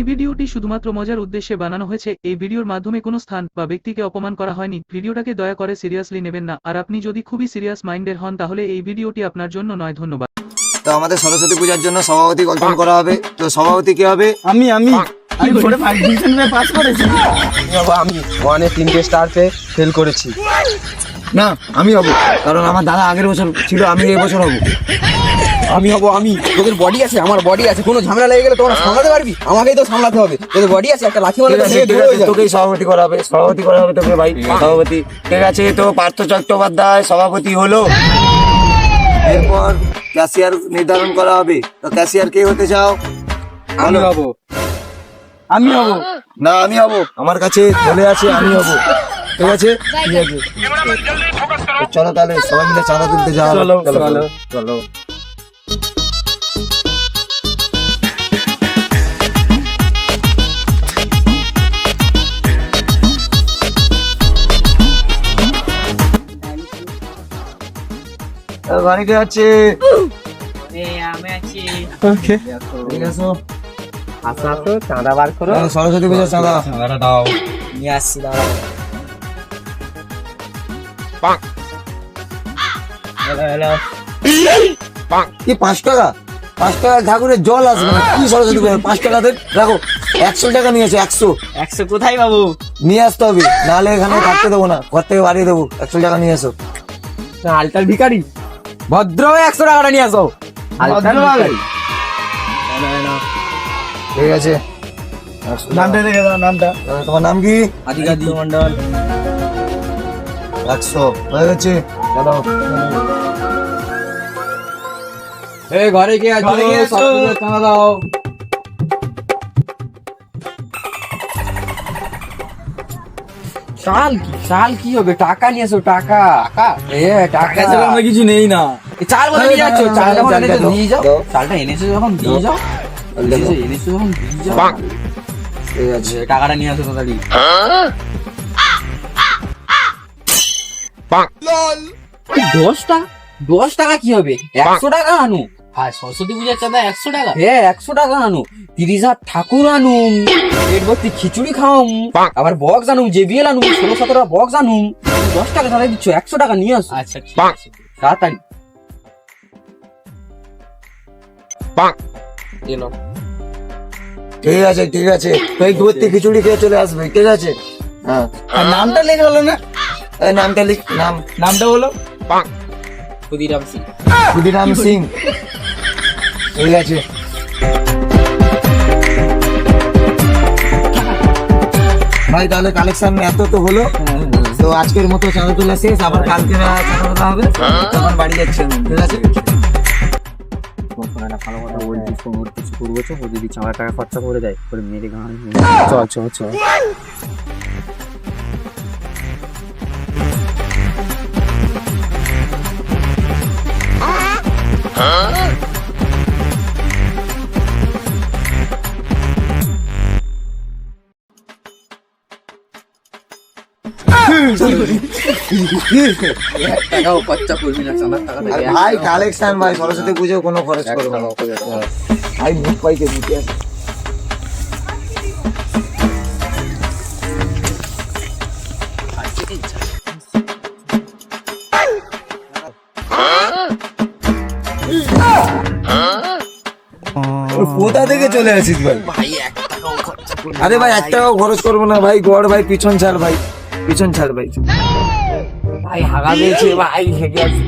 এই ভিডিওটি শুধুমাত্র মজার উদ্দেশ্যে বানানো হয়েছে এই ভিডিওর মাধ্যমে কোনো স্থান বা ব্যক্তিকে অপমান করা হয়নি ভিডিওটাকে দয়া করে সিরিয়াসলি নেবেন না আর আপনি যদি খুবই সিরিয়াস মাইন্ডের হন তাহলে এই ভিডিওটি আপনার জন্য নয় ধন্যবাদ তো আমাদের সরস্বতী পূজার জন্য সভাপতি গঠন করা হবে তো সভাপতি কে হবে আমি আমি আমি পরে ফাইভ ডিভিশন পাস করেছি বাবা আমি ওয়ানে তিনটে স্টার পেয়ে ফেল করেছি না আমি হব। কারণ আমার দাদা আগের বছর ছিল আমি এই বছর হব। আমি হব আমি। তোদের বডি আছে আমার বডি আছে। কোনো ঝামেলা লেগে গেলে তোমরা সামলাতে পারবি? আমাকেই তো সামলাতে হবে। তোদের বডি আছে একটা লাঠি মারলে আছে তোকেই সভাপতি করা হবে সভাপতি করা হবে তোকে ভাই সভাপতি। ঠিক আছে তো পার্থ চট্টোপাধ্যায় সভাপতি হলো। এরপর ক্যাশিয়ার নির্ধারণ করা হবে। তো ক্যাশিয়ার কে হতে চাও? আমি হব। আমি হব। না আমি হব। আমার কাছে চলে আছে আমি হব। ঠিক আছে? ঠিক আছে। চলো তাহলে সবাই মিলে চাঁদা তুলতে যাও চলো, চলো। আছে। আছে। চাঁদা বার করো। সরস্বতী পূজার চাঁদা। চাঁদাটা দাও। নিয়ে আসছি হ্যালো হ্যালো কি পাঁচ টাকা পাঁচ টাকা ঠাকুরের জল আসবে না কি সরস্বতী পূজা পাঁচ টাকাতে রাখো একশো টাকা নিয়েছে একশো। একশো কোথায় বাবু? নিয়ে আসতে হবে নাহলে এখানে থাকতে দেবো না ঘর থেকে বাড়িয়ে দেবো একশো টাকা নিয়ে এসো। আলতার ভিখারি। ভদ্র একশো টাকাটা নিয়ে আসো। ঠিক আছে। নামটা দেখে দাও নামটা। তোমার নাম কি? আদিকাদি। মন্ডল একশো হয়ে গেছে। চলো এই ঘরে আছো? চাঁদা দাও। শাল কি? শাল কি হবে? টাকা নিয়ে এসো টাকা। টাকা? এ টাকা। আমার কিছু নেই না। চাল বলে নিয়ে যাচ্ছ? চাল যখন চালটা এনেছো দাও। যাও। চালটা এনেছো যখন দিয়ে যাও। এনেছো এনেছো যখন দিয়ে যাও। ঠিক আছে টাকাটা নিয়ে আসো তাড়াতাড়ি। এই দশ টাকা? দশ টাকা কি হবে? একশো টাকা আনু। আর সরস্বতী পূজার চাঁদা একশো টাকা। হ্যাঁ একশো টাকা আনু। তিরিশ হাজার ঠাকুর আনুম পেট ভর্তি খিচুড়ি খাওয়াম। আবার বক্স আনুম জেবিএল আনুম ষোলো সতেরো বক্স আনুম। দশ টাকা তাহলে দিচ্ছ একশো টাকা নিয়ে আসো। আচ্ছা ঠিক আছে। তাড়াতাড়ি। ঠিক আছে ঠিক আছে। তো এই দুধ থেকে খিচুড়ি খেয়ে চলে আসবে ঠিক আছে? হ্যাঁ। আর নামটা লেখা হলো না? নামটা লিখ নাম নামটা হলো ক্ষুদিরাম সিং। ক্ষুদিরাম সিং। ঠিক আছে। ভাই তাহলে কালেকশন এত তো হলো। তো আজকের মতো চাঁদা তোলা শেষ। আবার কালকে চাঁদা তোলা হবে। তখন বাড়ি যাচ্ছে ঠিক আছে? ভালো কথা বলছিস ওর কিছু করব তো? ও যদি চাঁদা টাকা খরচা করে দেয় করে মেরে গান চল চল চল। টাকাও খরচা করবি না চাঁদার টাকা ভাই কালেকশন ভাই সরস্বতী পুজো কোনো খরচ করব না। ভাই মুখ পাইতে কোথা থেকে চলে আসিস ভাই? আরে ভাই এক টাকাও খরচ করব না ভাই গড় ভাই পিছন ছাড় ভাই। পিছন ছাড় ভাই। ভাই হাগা দিয়েছে ভাই হেগে আছে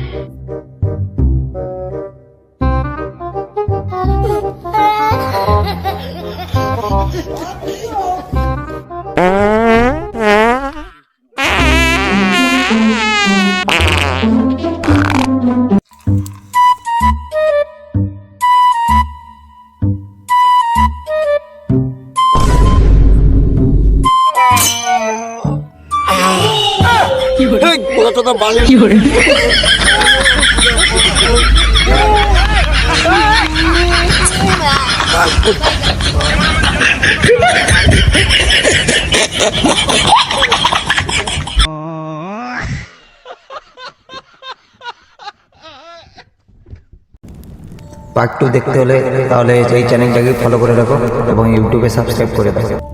পার্ট টু দেখতে হলে তাহলে এই চ্যানেলটাকে ফলো করে রাখো এবং ইউটিউবে সাবস্ক্রাইব করে রাখো।